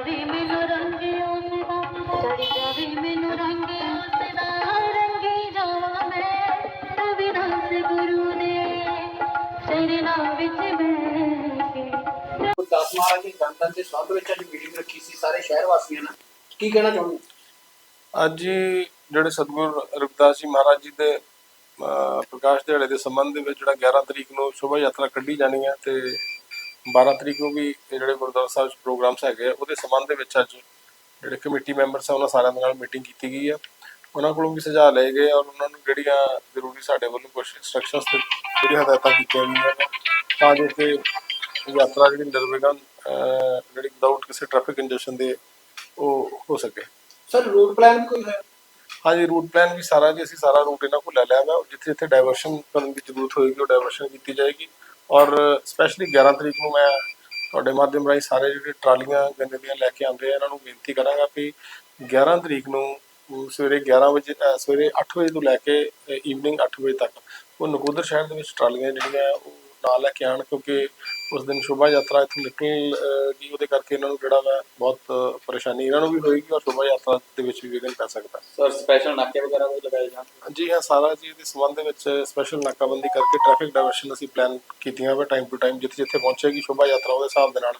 ਜਾਵੇ ਮੈਨੂੰ ਰੰਗ ਉਸਦਾ ਚੜੀ ਜਾਵੇ ਮੈਨੂੰ ਰੰਗ ਉਸਦਾ ਰੰਗੀ ਜਾਵਾਂ ਮੈਂ ਰਵਿਦਾਸ ਗੁਰੂ ਦੇ। ਚਰਨਾਂ ਵਿੱਚ ਬਹਿ ਕੇ। ਗੁਰਦਾਸ ਮਹਾਰਾਜ ਦੀ ਗਣਤੰਤਰ ਦੇ ਸੰਬੰਧ ਵਿੱਚ ਅੱਜ ਮੀਟਿੰਗ ਰੱਖੀ ਸੀ ਸਾਰੇ ਸ਼ਹਿਰ ਵਾਸੀਆਂ ਨਾਲ। ਕੀ ਕਹਿਣਾ ਚਾਹੁੰਦੇ? ਅੱਜ ਜਿਹੜੇ ਸਤਿਗੁਰ ਰਵਿਦਾਸ ਜੀ ਮਹਾਰਾਜ ਜੀ ਦੇ ਅਹ, ਪ੍ਰਕਾਸ਼ ਦਿਹਾੜੇ ਦੇ ਸੰਬੰਧ ਦੇ ਵਿੱਚ ਜਿਹੜਾ 11 ਤਰੀਕ ਨੂੰ ਸ਼ੋਭਾ ਯਾਤਰਾ ਕੱਢੀ ਜਾਣੀ ਹੈ ਤੇ 12 ਤਰੀਕ ਨੂੰ ਵੀ ਇਹ ਜਿਹੜੇ ਗੁਰਦੁਆਰਾ ਸਾਹਿਬ 'ਚ ਪ੍ਰੋਗਰਾਮਸ ਹੈਗੇ ਆ ਉਹਦੇ ਸੰਬੰਧ ਦੇ ਵਿੱਚ ਅੱਜ ਜਿਹੜੇ ਕਮੇਟੀ ਮੈਂਬਰਸ ਆ ਉਹਨਾਂ ਸਾਰਿਆਂ ਦੇ ਨਾਲ ਮੀਟਿੰਗ ਕੀਤੀ ਗਈ ਆ। ਉਹਨਾਂ ਕੋਲੋਂ ਵੀ ਸੁਝਾਅ ਲਏ ਗਏ ਔਰ ਉਹਨਾਂ ਨੂੰ ਜਿਹੜੀਆਂ ਜ਼ਰੂਰੀ ਸਾਡੇ ਵੱਲੋਂ ਕੁਝ ਇਨਸਟਰਕਸ਼ਨਸ ਤੇ ਜਿਹੜੀਆਂ ਹਦਾਇਤਾਂ ਕੀਤੀਆਂ ਗਈਆਂ ਨੇ ਤਾਂ ਜੋ ਕਿ ਯਾਤਰਾ ਜਿਹੜੀ ਨਿਰਵਿਘਨ ਜਿਹੜੀ ਵਿਦਆਊਟ ਕਿਸੇ ਟ੍ਰੈਫਿਕ ਕੰਜੈਸ਼ਨ ਦੇ ਉਹ ਹੋ ਸਕੇ। ਸਰ ਰੂਟ ਪਲਾਨ ਕੋਈ ਹੈ? ਹਾਂਜੀ ਰੂਟ ਪਲਾਨ ਵੀ ਸਾਰਾ ਜੀ ਅਸੀਂ ਸਾਰਾ ਰੂਟ ਇਹਨਾਂ ਕੋਲ ਲੈ ਲਿਆ ਵਾ। ਜਿੱਥੇ ਜਿੱਥੇ ਡਾਇਵਰਸ਼ਨ ਕਰਨ ਦੀ ਜ਼ਰੂਰਤ ਹੋਏਗੀ ਉਹ ਡਾਇਵਰਸ਼ਨ ਕੀਤੀ ਜਾਏਗੀ। ਔਰ ਸਪੈਸ਼ਲੀ 11 ਤਰੀਕ ਨੂੰ ਮੈਂ ਤੁਹਾਡੇ ਮਾਧਿਅਮ ਰਾਹੀਂ ਸਾਰੇ ਜਿਹੜੇ ਟਰਾਲੀਆਂ, ਗੰਨੇ ਦੀਆਂ ਲੈ ਕੇ ਆਉਂਦੇ ਆ, ਇਹਨਾਂ ਨੂੰ ਬੇਨਤੀ ਕਰਾਂਗਾ ਵੀ 11 ਤਰੀਕ ਨੂੰ ਸਵੇਰੇ 11 ਵਜੇ ਸਵੇਰੇ 8 ਵਜੇ ਤੋਂ ਲੈ ਕੇ ਈਵਨਿੰਗ 8 ਵਜੇ ਤੱਕ ਉਹ ਨਕੋਦਰ ਸ਼ਹਿਰ ਦੇ ਵਿੱਚ ਟਰਾਲੀਆਂ ਜਿਹੜੀਆਂ ਉਹ ਨਾਲ ਲੈ ਕੇ ਆਣ ਕਿਉਂਕਿ ਉਸ ਦਿਨ ਸ਼ੋਭਾ ਯਾਤਰਾ ਇੱਥੇ ਨਿਕਲ ਗਈ ਉਹਦੇ ਕਰਕੇ ਇਹਨਾਂ ਨੂੰ ਜਿਹੜਾ ਵਾ ਬਹੁਤ ਪਰੇਸ਼ਾਨੀ ਇਹਨਾਂ ਨੂੰ ਵੀ ਹੋਏਗੀ ਔਰ ਸ਼ੋਭਾ ਯਾਤਰਾ ਦੇ ਵਿੱਚ ਵੀ ਵਿਘਨ ਪੈ ਸਕਦਾ। ਸਰ ਸਪੈਸ਼ਲ ਨਾਕੇ ਵਗੈਰਾ ਵੀ ਲਗਾਏ ਜਾਣ? ਜੀ ਹਾਂ ਸਾਰਾ ਜੀ ਇਹਦੇ ਸੰਬੰਧ ਦੇ ਵਿੱਚ ਸਪੈਸ਼ਲ ਨਾਕਾਬੰਦੀ ਕਰਕੇ ਟ੍ਰੈਫਿਕ ਡਾਇਵਰਸ਼ਨ ਅਸੀਂ ਪਲਾਨ ਕੀਤੀਆਂ ਵਾ ਟਾਈਮ ਟੂ ਟਾਈਮ ਜਿੱਥੇ ਜਿੱਥੇ ਪਹੁੰਚੇਗੀ ਸ਼ੋਭਾ ਯਾਤਰਾ ਉਹਦੇ ਹਿਸਾਬ ਦੇ ਨਾਲ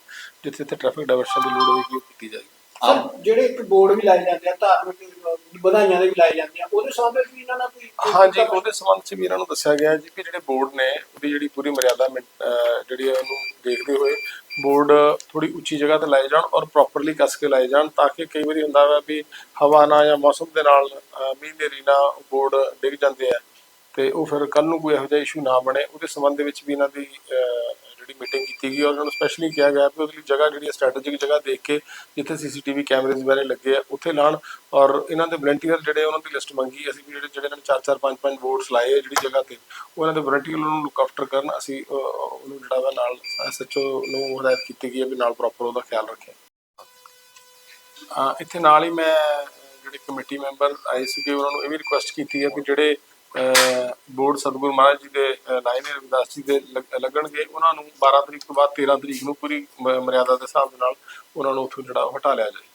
ਜਿੱਥੇ ਜਿੱਥੇ ਟ੍ਰੈਫਿਕ ਡਾਇਵਰਸ਼ਨ ਦੀ ਲੋੜ ਹੋਏਗੀ ਉਹ ਕੀਤੀ ਜਾਏਗੀ। ਸਰ ਜਿਹੜੇ ਇੱਕ ਬੋਰਡ ਵੀ ਲਾਏ ਜਾਂਦੇ ਆ ਧਾਰਮਿਕ ਅਹ, ਵਧਾਈਆਂ ਦੇ ਵੀ ਲਾਏ ਜਾਂਦੇ ਆ ਉਹਦੇ ਸੰਬੰਧ ਵਿੱਚ ਵੀ ਇਹਨਾਂ ਨਾਲ ਕੋਈ ਹਾਂਜੀ ਉਹਦੇ ਸੰਬੰਧ 'ਚ ਵੀ ਇਹਨਾਂ ਨੂੰ ਦੱਸਿਆ ਗਿਆ ਜੀ ਕਿ ਜਿਹੜੇ ਬੋਰਡ ਨੇ ਉਹਦੀ ਜਿਹੜੀ ਪੂਰੀ ਮਰਿਆਦਾ ਮੇਨ- ਅਹ ਜਿਹੜੀ ਹੈ ਉਹਨੂੰ ਦੇਖਦੇ ਹੋਏ ਬੋਰਡ ਥੋੜੀ ਉੱਚੀ ਜਗ੍ਹਾ ਤੇ ਲਾਏ ਜਾਣ ਔਰ ਪ੍ਰੋਪਰਲੀ ਕੱਸ ਕੇ ਲਾਏ ਜਾਣ ਤਾਂ ਕਿ ਕਈ ਵਾਰੀ ਹੁੰਦਾ ਵਾ ਵੀ ਹਵਾ ਨਾਲ ਜਾਂ ਮੌਸਮ ਦੇ ਨਾਲ ਮੀਂਹ ਹਨੇਰੀ ਨਾਲ ਬੋਰਡ ਡਿੱਗ ਜਾਂਦੇ ਆ ਤੇ ਉਹ ਫਿਰ ਕੱਲ ਨੂੰ ਕੋਈ ਇਹੋ ਜਿਹਾ ਇਸ਼ੂ ਨਾ ਬਣੇ ਉਹਦੇ ਸੰਬੰਧ ਦੇ ਵਿੱਚ ਵੀ ਇਹਨਾਂ ਦੀ ਜਿਹੜੀ ਮੀਟਿੰਗ ਕੀਤੀ ਗਈ ਔਰ ਉਹਨਾਂ ਨੂੰ ਸਪੈਸ਼ਲੀ ਕਿਹਾ ਗਿਆ ਕਿ ਉਹਦੇ ਲਈ ਜਗ੍ਹਾ ਜਿਹੜੀ ਸਟ੍ਰੈਟੇਜਿਕ ਜਗ੍ਹਾ ਦੇਖ ਕੇ ਜਿੱਥੇ ਸੀਸੀਟੀਵੀ ਕੈਮਰੇਜ਼ ਵਗੈਰੇ ਲੱਗੇ ਆ, ਉੱਥੇ ਲਾਣ ਔਰ ਇਹਨਾਂ ਦੇ ਵਲੰਟੀਅਰ ਜਿਹੜੇ ਉਹਨਾਂ ਦੀ ਲਿਸਟ ਮੰਗੀ, ਅਸੀਂ ਵੀ ਜਿਹੜੇ ਜਿਹੜੇ ਇਹਨਾਂ ਨੇ 4-4 5-5 ਵੋਟਸ ਲਾਏ ਜਿਹੜੀ ਜਗ੍ਹਾ ਤੇ ਉਹ ਦੇ ਵਲੰਟੀਅਰ ਨੂੰ ਲੁੱਕ ਆਫਟਰ ਕਰਨ, ਅਸੀਂ ਉਹਨੂੰ ਜਿਹੜਾ ਵਾ ਨਾਲ ਐਸਐਚਓ ਨੂੰ ਹਦਾਇਤ ਕੀਤੀ ਗਈ ਹੈ ਵੀ ਨਾਲ ਪ੍ਰੋਪਰ ਉਹਦਾ ਖਿਆਲ ਰੱਖੇ ਇੱਥੇ ਨਾਲ ਹੀ ਮੈਂ ਜਿਹੜੇ ਕਮੇਟੀ ਮੈਂਬਰ ਆਏ ਸੀਗੇ, ਉਹਨਾਂ ਨੂੰ ਇਹ ਵੀ ਰਿਕੁਐਸਟ ਕੀਤੀ ਹੈ ਕਿ ਜਿਹੜੇ ਬੋਰਡ ਸਤਿਗੁਰੂ ਮਹਾਰਾਜ ਜੀ ਦੇ ਅਹ, ਲਾਏ ਨੇ ਰਵਿਦਾਸ ਜੀ ਦੇ ਲੱਗ- ਲੱਗਣਗੇ। ਉਹਨਾਂ ਨੂੰ 12 ਤਰੀਕ ਤੋਂ ਬਾਅਦ 13 ਤਰੀਕ ਨੂੰ ਪੂਰੀ ਮਰਿਆਦਾ ਦੇ ਹਿਸਾਬ ਨਾਲ ਉਹਨਾਂ ਨੂੰ ਉੱਥੋਂ ਜਿਹੜਾ ਹਟਾ ਲਿਆ ਜਾਏ।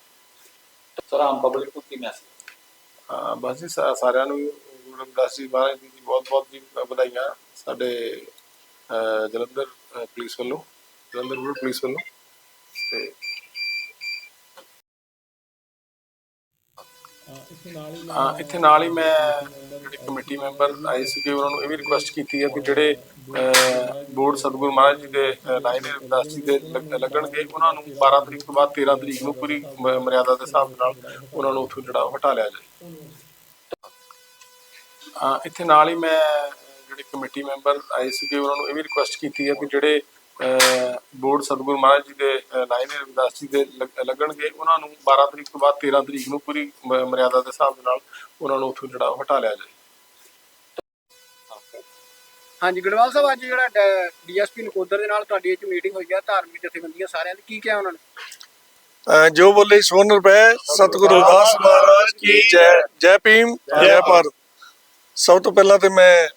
ਸਰ ਆਮ ਪਬਲਿਕ ਨੂੰ ਕੀ ਮੈਸੇਜ? ਅਹ ਬਸ ਜੀ ਸਾਰਿਆਂ ਨੂੰ ਗੁਰੂ ਰਵਿਦਾਸ ਜੀ ਮਹਾਰਾਜ ਜੀ ਦੀ ਬਹੁਤ ਬਹੁਤ ਜੀ ਵਧਾਈਆਂ ਸਾਡੇ ਜਲੰਧਰ ਪੁਲਿਸ ਵੱਲੋਂ ਜਲੰਧਰ ਪੁਲਿਸ ਵੱਲੋਂ। ਤੇ ਇੱਥੇ ਨਾਲ ਹੀ ਮੈਂ ਜਿਹੜੇ ਕਮੇਟੀ ਮੈਂਬਰ ਆਏ ਸੀਗੇ ਉਹਨਾਂ ਨੂੰ ਇਹ ਵੀ ਰਿਕੁਐਸਟ ਕੀਤੀ ਹੈ ਕਿ ਜਿਹੜੇ ਬੋਰਡ ਸਤਿਗੁਰੂ ਮਹਾਰਾਜ ਜੀ ਦੇ ਅਹ, ਰਵਿਦਾਸ ਜੀ ਦੇ ਲੱਗਣਗੇ ਉਹਨਾਂ ਨੂੰ 12 ਤਰੀਕ ਤੋਂ ਬਾਅਦ 13 ਤਰੀਕ ਨੂੰ ਪੂਰੀ ਮਰਿਆਦਾ ਦੇ ਹਿਸਾਬ ਨਾਲ ਉਹਨਾਂ ਨੂੰ ਉੱਥੋਂ ਜਿਹੜਾ ਹਟਾ ਲਿਆ ਜਾਏ। ਇੱਥੇ ਨਾਲ ਹੀ ਮੈਂ ਜਿਹੜੇ ਕਮੇਟੀ ਮੈਂਬਰ ਆਏ ਸੀਗੇ ਉਹਨਾਂ ਨੂੰ ਇਹ ਵੀ ਰਿਕੁਐਸਟ ਕੀਤੀ ਹੈ ਕਿ ਜਿਹੜੇ ਬੋਰਡ ਸਤਿਗੁਰੂ ਮਹਾਰਾਜ ਜੀ ਦੇ ਅਹ, ਲਾਏ ਨੇ ਰਵਿਦਾਸ ਜੀ ਦੇ ਲੱਗ- ਲੱਗਣਗੇ। ਉਹਨਾਂ ਨੂੰ 12 ਤਰੀਕ ਤੋਂ ਬਾਅਦ 13 ਤਰੀਕ ਨੂੰ ਪੂਰੀ ਮਰਿਆਦਾ ਦੇ ਹਿਸਾਬ ਦੇ ਨਾਲ ਉਹਨਾਂ ਨੂੰ ਉੱਥੋਂ ਜਿਹੜਾ ਹਟਾ ਲਿਆ ਜਾਏ। ਹਾਂਜੀ ਗੜਵਾਲ ਸਾਹਿਬ ਅੱਜ ਜਿਹੜਾ ਡੀਐਸਪੀ ਨਕੋਦਰ ਦੇ ਨਾਲ ਤੁਹਾਡੀ ਇੱਕ ਮੀਟਿੰਗ ਹੋਈ ਹੈ ਧਾਰਮਿਕ ਜਥੇਬੰਦੀਆਂ ਸਾਰਿਆਂ ਦੀ। ਕੀ ਕਿਹਾ ਉਹਨਾਂ ਨੇ? ਜੋ ਬੋਲੇ ਸੋਨ ਰੁਪਏ ਸਤਿਗੁਰੂ ਰਵਿਦਾਸ ਮਹਾਰਾਜ ਕੀ ਜੈ ਜੈ ਭੀਮ ਜੈ ਭਾਰਤ। ਸਭ ਤੋਂ ਪਹਿਲਾਂ ਤੇ ਮੈਂ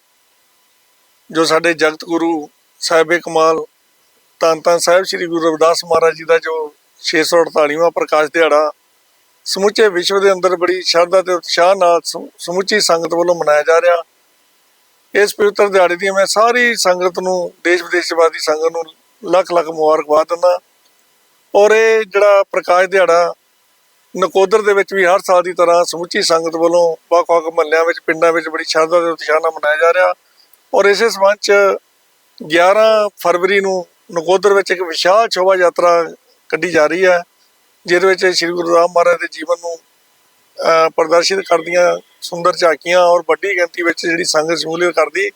ਜੋ ਸਾਡੇ ਜਗਤ ਗੁਰੂ ਸਾਹਿਬੇ ਕਮਾਲ ਧੰਨ ਧੰਨ ਸਾਹਿਬ ਸ੍ਰੀ ਗੁਰੂ ਰਵਿਦਾਸ ਮਹਾਰਾਜ ਜੀ ਦਾ ਜੋ 648ਵਾਂ ਪ੍ਰਕਾਸ਼ ਦਿਹਾੜਾ ਸਮੁੱਚੇ ਵਿਸ਼ਵ ਦੇ ਅੰਦਰ ਬੜੀ ਸ਼ਰਧਾ ਤੇ ਉਤਸ਼ਾਹ ਨਾਲ ਸਮੁੱਚੀ ਸੰਗਤ ਵੱਲੋਂ ਮਨਾਇਆ ਜਾ ਰਿਹਾ। ਇਸ ਪਵਿੱਤਰ ਦਿਹਾੜੇ ਦੀ ਮੈਂ ਸਾਰੀ ਸੰਗਤ ਨੂੰ ਦੇਸ਼ ਵਿਦੇਸ਼ ਵਾਦੀ ਸੰਗਤ ਨੂੰ ਲੱਖ ਲੱਖ ਮੁਬਾਰਕਬਾਦ ਦਿੰਦਾ। ਔਰ ਇਹ ਜਿਹੜਾ ਪ੍ਰਕਾਸ਼ ਦਿਹਾੜਾ ਨਕੋਦਰ ਦੇ ਵਿੱਚ ਵੀ ਹਰ ਸਾਲ ਦੀ ਤਰ੍ਹਾਂ ਸਮੁੱਚੀ ਸੰਗਤ ਵੱਲੋਂ ਵੱਖ-ਵੱਖ ਮਹੱਲਿਆਂ ਵਿੱਚ, ਪਿੰਡਾਂ ਵਿੱਚ ਬੜੀ ਸ਼ਰਧਾ ਤੇ ਉਤਸ਼ਾਹ ਨਾਲ ਮਨਾਇਆ ਜਾ ਰਿਹਾ। ਔਰ ਇਸੇ ਸੰਬੰਧ ਚ 11 ਫਰਵਰੀ ਨੂੰ ਨਕੋਦਰ ਵਿੱਚ ਇੱਕ ਵਿਸ਼ਾਲ ਸ਼ੋਭਾ ਯਾਤਰਾ ਕੱਢੀ ਜਾ ਰਹੀ ਹੈ, ਜਿਹਦੇ ਵਿੱਚ ਸ੍ਰੀ ਗੁਰੂ ਰਾਮ ਮਹਾਰਾਜ ਦੇ ਜੀਵਨ ਨੂੰ ਪ੍ਰਦਰਸ਼ਿਤ ਕਰਦੀਆਂ ਸੁੰਦਰ ਝਾਕੀਆਂ ਔਰ ਵੱਡੀ ਗਿਣਤੀ ਵਿੱਚ ਜਿਹੜੀ ਸੰਗਤ ਸ਼ਮੂਲੀਅਤ ਕਰਦੀ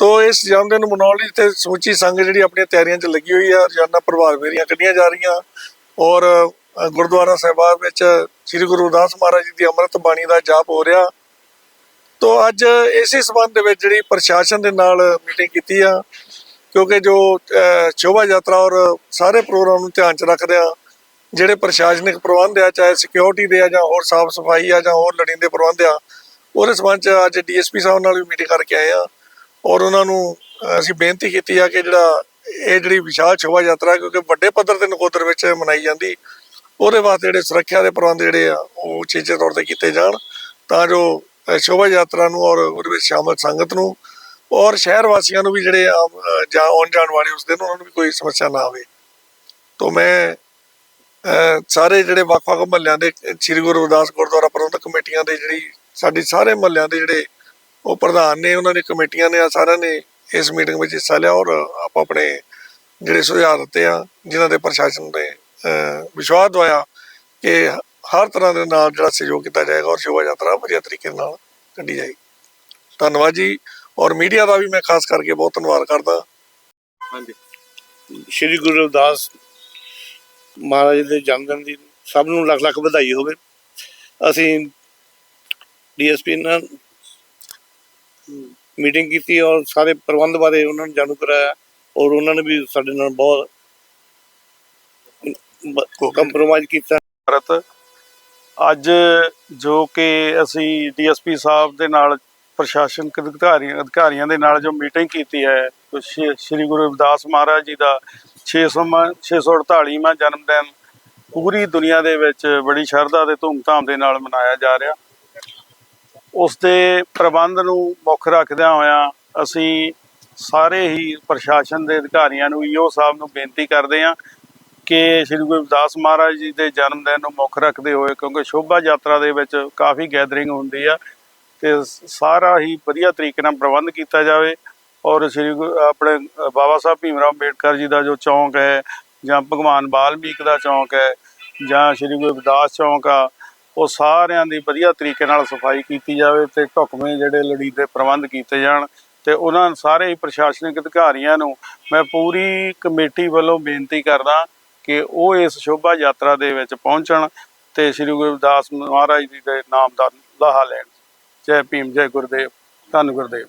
ਤੋ ਇਸ ਜਨਮ ਦਿਨ ਨੂੰ ਮਨਾਉਣ ਲਈ ਤੇ ਸਮੁੱਚੀ ਸੰਗਤ ਜਿਹੜੀ ਆਪਣੀਆਂ ਤਿਆਰੀਆਂ 'ਚ ਲੱਗੀ ਹੋਈ ਹੈ, ਰੋਜ਼ਾਨਾ ਪ੍ਰਭਾਤ ਫੇਰੀਆਂ ਕੱਢੀਆਂ ਜਾ ਰਹੀਆਂ ਔਰ ਗੁਰਦੁਆਰਾ ਸਾਹਿਬਾਨ ਵਿੱਚ ਸ੍ਰੀ ਗੁਰੂ ਰਵਿਦਾਸ ਮਹਾਰਾਜ ਜੀ ਦੀ ਅੰਮ੍ਰਿਤ ਬਾਣੀ ਦਾ ਜਾਪ ਹੋ ਰਿਹਾ। ਤੋ ਅੱਜ ਇਸੇ ਸੰਬੰਧ ਦੇ ਵਿੱਚ ਜਿਹੜੀ ਪ੍ਰਸ਼ਾਸਨ ਦੇ ਨਾਲ ਮੀਟਿੰਗ ਕੀਤੀ ਆ ਕਿਉਂਕਿ ਜੋ ਸ਼ੋਭਾ ਯਾਤਰਾ ਔਰ ਸਾਰੇ ਪ੍ਰੋਗਰਾਮ ਨੂੰ ਧਿਆਨ 'ਚ ਰੱਖਦੇ ਰੱਖਦਿਆਂ ਜਿਹੜੇ ਪ੍ਰਸ਼ਾਸਨਿਕ ਪ੍ਰਬੰਧ ਆ, ਚਾਹੇ ਸਿਕਿਉਰਿਟੀ ਦੇ ਆ ਜਾਂ ਹੋਰ ਸਾਫ਼ ਸਫ਼ਾਈ ਆ ਜਾਂ ਹੋਰ ਲੜੀਂਦੇ ਪ੍ਰਬੰਧ ਆ, ਉਹਦੇ ਸੰਬੰਧ 'ਚ ਅੱਜ ਡੀਐਸਪੀ ਸਾਹਿਬ ਨਾਲ ਵੀ ਮੀਟਿੰਗ ਕਰਕੇ ਆਏ ਆ ਔਰ ਉਹਨਾਂ ਨੂੰ ਅਸੀਂ ਬੇਨਤੀ ਕੀਤੀ ਆ ਕਿ ਜਿਹੜਾ ਇਹ ਜਿਹੜੀ ਵਿਸ਼ਾਲ ਸ਼ੋਭਾ ਯਾਤਰਾ, ਕਿਉਂਕਿ ਵੱਡੇ ਪੱਧਰ ਤੇ ਨਕੋਦਰ ਵਿੱਚ ਮਨਾਈ ਜਾਂਦੀ, ਉਹਦੇ ਵਾਸਤੇ ਜਿਹੜੇ ਸੁਰੱਖਿਆ ਦੇ ਪ੍ਰਬੰਧ ਜਿਹੜੇ ਆ, ਉਹ ਚੇਚੇ ਤੌਰ ਤੇ ਕੀਤੇ ਜਾਣ, ਤਾਂ ਜੋ ਸ਼ੋਭਾ ਯਾਤਰਾ ਨੂੰ ਔਰ ਉਹਦੇ ਵਿੱਚ ਸ਼ਾਮਲ ਸੰਗਤ ਨੂੰ ਔਰ ਸ਼ਹਿਰ ਵਾਸੀਆਂ ਨੂੰ ਵੀ ਜਿਹੜੇ ਆਮ, ਜਾਂ ਆਉਣ ਜਾਣ ਵਾਲੇ ਉਸ ਦਿਨ ਉਹਨਾਂ ਨੂੰ ਵੀ ਕੋਈ ਸਮੱਸਿਆ ਨਾ ਆਵੇ। ਤੋਂ ਮੈਂ ਸਾਰੇ ਜਿਹੜੇ ਵੱਖ-ਵੱਖ ਮਹੱਲਿਆਂ ਦੇ ਸ੍ਰੀ ਗੁਰੂ ਰਵਿਦਾਸ ਗੁਰਦੁਆਰਾ ਪ੍ਰਬੰਧਕ ਕਮੇਟੀਆਂ ਦੇ ਜਿਹੜੀ ਸਾਡੀ ਸਾਰੇ ਮਹੱਲਿਆਂ ਦੇ ਜਿਹੜੇ ਉਹ ਪ੍ਰਧਾਨ ਨੇ ਉਹਨਾਂ ਦੀ ਕਮੇਟੀਆਂ ਨੇ ਆ ਸਾਰਿਆਂ ਨੇ ਇਸ ਮੀਟਿੰਗ ਵਿੱਚ ਹਿੱਸਾ ਲਿਆ ਔਰ ਆਪ ਆਪਣੇ ਜਿਹੜੇ ਸੁਝਾਅ ਦਿੱਤੇ ਆ ਜਿਨ੍ਹਾਂ ਦੇ ਪ੍ਰਸ਼ਾਸਨ ਨੇ ਵਿਸ਼ਵਾਸ ਦਵਾਇਆ ਕਿ ਹਰ ਤਰ੍ਹਾਂ ਦੇ ਨਾਲ ਜਿਹੜਾ ਸਹਿਯੋਗ ਕੀਤਾ ਜਾਏਗਾ ਔਰ ਸ਼ੋਭਾ ਯਾਤਰਾ ਵਧੀਆ ਤਰੀਕੇ ਨਾਲ ਕੱਢੀ ਜਾਏਗੀ। ਧੰਨਵਾਦ ਜੀ। ਔਰ ਮੀਡੀਆ ਦਾ ਵੀ ਮੈਂ ਖਾਸ ਕਰਕੇ ਬਹੁਤ ਧੰਨਵਾਦ ਕਰਦਾ। ਹਾਂਜੀ। ਸ਼੍ਰੀ ਗੁਰੂ ਰਵਿਦਾਸ ਮਹਾਰਾਜ ਦੇ ਜਨਮ ਦਿਨ ਦੀ ਸਭ ਨੂੰ ਲੱਖ ਲੱਖ ਵਧਾਈ ਹੋਵੇ। ਅਸੀਂ ਡੀਐਸਪੀ ਨਾਲ ਮੀਟਿੰਗ ਕੀਤੀ ਔਰ ਸਾਰੇ ਪ੍ਰਬੰਧ ਬਾਰੇ ਉਹਨਾਂ ਨੂੰ ਜਾਣੂ ਕਰਾਇਆ ਔਰ ਉਹਨਾਂ ਨੇ ਵੀ ਸਾਡੇ ਨਾਲ ਬਹੁਤ ਕੰਪਰੋਮਾਈਜ਼ ਕੀਤਾ। ਭਾਰਤ ਅੱਜ ਜੋ ਕਿ ਅਸੀਂ ਡੀਐਸਪੀ ਸਾਹਿਬ ਦੇ ਨਾਲ ਪ੍ਰਸ਼ਾਸਨਿਕ ਅਧਿਕਾਰੀਆਂ ਅਧਿਕਾਰੀਆਂ ਦੇ ਨਾਲ ਜੋ ਮੀਟਿੰਗ ਕੀਤੀ ਹੈ ਸ਼੍ਰੀ ਗੁਰੂ ਰਵਿਦਾਸ ਮਹਾਰਾਜ ਜੀ ਦਾ 600ਵਾਂ 648ਵਾਂ ਜਨਮ ਦਿਨ ਪੂਰੀ ਦੁਨੀਆ ਦੇ ਵਿੱਚ ਬੜੀ ਸ਼ਰਧਾ ਤੇ ਧੂਮਧਾਮ ਦੇ ਨਾਲ ਮਨਾਇਆ ਜਾ ਰਿਹਾ। ਉਸ ਦੇ ਪ੍ਰਬੰਧ ਨੂੰ ਮੁੱਖ ਰੱਖਦਿਆਂ ਹੋਇਆਂ ਅਸੀਂ ਸਾਰੇ ਹੀ ਪ੍ਰਸ਼ਾਸਨ ਦੇ ਅਧਿਕਾਰੀਆਂ ਨੂੰ ਈਓ ਸਾਹਿਬ ਨੂੰ ਬੇਨਤੀ ਕਰਦੇ ਹਾਂ ਕਿ ਸ੍ਰੀ ਗੁਰੂ ਰਵਿਦਾਸ ਮਹਾਰਾਜ ਜੀ ਦੇ ਜਨਮ ਦਿਨ ਨੂੰ ਮੁੱਖ ਰੱਖਦੇ ਹੋਏ ਕਿਉਂਕਿ ਸ਼ੋਭਾ ਯਾਤਰਾ ਦੇ ਵਿੱਚ ਕਾਫੀ ਗੈਦਰਿੰਗ ਹੁੰਦੀ ਆ ਤੇ ਸਾਰਾ ਹੀ ਵਧੀਆ ਤਰੀਕੇ ਨਾਲ ਪ੍ਰਬੰਧ ਕੀਤਾ ਜਾਵੇ। ਔਰ ਸ੍ਰੀ ਗੁਰੂ ਆਪਣੇ ਬਾਬਾ ਸਾਹਿਬ ਭੀਮ ਰਾਓ ਅੰਬੇਡਕਰ ਜੀ ਦਾ ਜੋ ਚੌਂਕ ਹੈ, ਜਾਂ ਭਗਵਾਨ ਵਾਲਮੀਕ ਦਾ ਚੌਂਕ ਹੈ, ਜਾਂ ਸ੍ਰੀ ਗੁਰੂ ਰਵਿਦਾਸ ਚੌਂਕ ਆ, ਉਹ ਸਾਰਿਆਂ ਦੀ ਵਧੀਆ ਤਰੀਕੇ ਨਾਲ ਸਫ਼ਾਈ ਕੀਤੀ ਜਾਵੇ ਤੇ ਢੁਕਵੇਂ ਜਿਹੜੇ ਲੋੜੀਂਦੇ ਪ੍ਰਬੰਧ ਕੀਤੇ ਜਾਣ ਤੇ ਉਹਨਾਂ ਸਾਰੇ ਹੀ ਪ੍ਰਸ਼ਾਸਨਿਕ ਅਧਿਕਾਰੀਆਂ ਨੂੰ ਮੈਂ ਪੂਰੀ ਕਮੇਟੀ ਵੱਲੋਂ ਬੇਨਤੀ ਕਰਦਾ ਕਿ ਉਹ ਇਸ ਸ਼ੋਭਾ ਯਾਤਰਾ ਦੇ ਵਿੱਚ ਪਹੁੰਚਣ ਤੇ ਸ੍ਰੀ ਗੁਰੂ ਰਵਿਦਾਸ ਮਹਾਰਾਜ ਜੀ ਦੇ ਨਾਮ ਦਾ ਲਾਹਾ ਲੈਣ। ਜੈ ਭੀਮ ਜੈ ਗੁਰਦੇਵ ਧੰਨ ਗੁਰਦੇਵ।